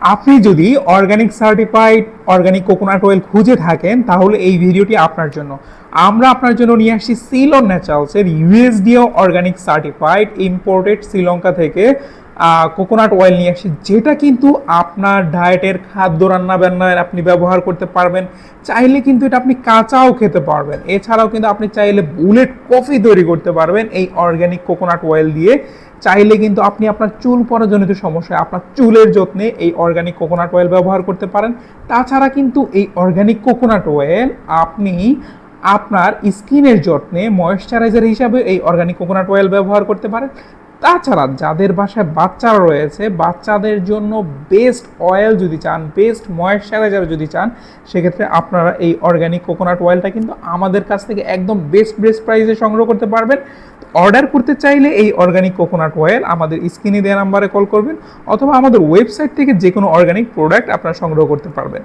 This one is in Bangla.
আপনি যদি organic certified organic coconut oil খুঁজে থাকেন, তাহলে এই ভিডিওটি আপনার জন্য। আমরা আপনার জন্য নিয়ে আসছি সিলন ন্যাচারালসের ইউএসডিও অর্গানিক সার্টিফাইড ইম্পোর্টেড শ্রীলঙ্কা থেকে কোকোনাট অয়েল নিয়ে আসছি যেটা কিন্তু আপনার ডায়েটের খাদ্য রান্না বান্নায় আপনি ব্যবহার করতে পারবেন। চাইলে কিন্তু এটা আপনি কাঁচাও খেতে পারবেন। এছাড়াও কিন্তু আপনি চাইলে বুলেট কফি তৈরি করতে পারবেন এই অর্গানিক কোকোনাট অয়েল দিয়ে। চাইলে কিন্তু আপনি আপনার চুল পরাজনিত সমস্যায়, আপনার চুলের যত্নে এই অর্গানিক কোকোনাট অয়েল ব্যবহার করতে পারেন। তাছাড়া কিন্তু এই অর্গানিক কোকোনাট অয়েল আপনি আপনার স্কিনের যত্নে ময়েশ্চারাইজার হিসাবে এই অর্গানিক কোকোনাট অয়েল ব্যবহার করতে পারেন। তাছাড়া যাদের বাসায় বাচ্চারা রয়েছে, বাচ্চাদের জন্য বেস্ট অয়েল যদি চান বেস্ট ময়েশ্চারাইজার যদি চান, সেক্ষেত্রে আপনারা এই অর্গানিক কোকোনাট অয়েলটা কিন্তু আমাদের কাছ থেকে একদম বেস্ট বেস্ট প্রাইসে সংগ্রহ করতে পারবেন। অর্ডার করতে চাইলে এই অর্গানিক কোকোনাট অয়েল আমাদের স্ক্রিনে দেওয়া নাম্বারে কল করবেন, অথবা আমাদের ওয়েবসাইট থেকে যে কোনো অর্গানিক প্রোডাক্ট আপনারা সংগ্রহ করতে পারবেন।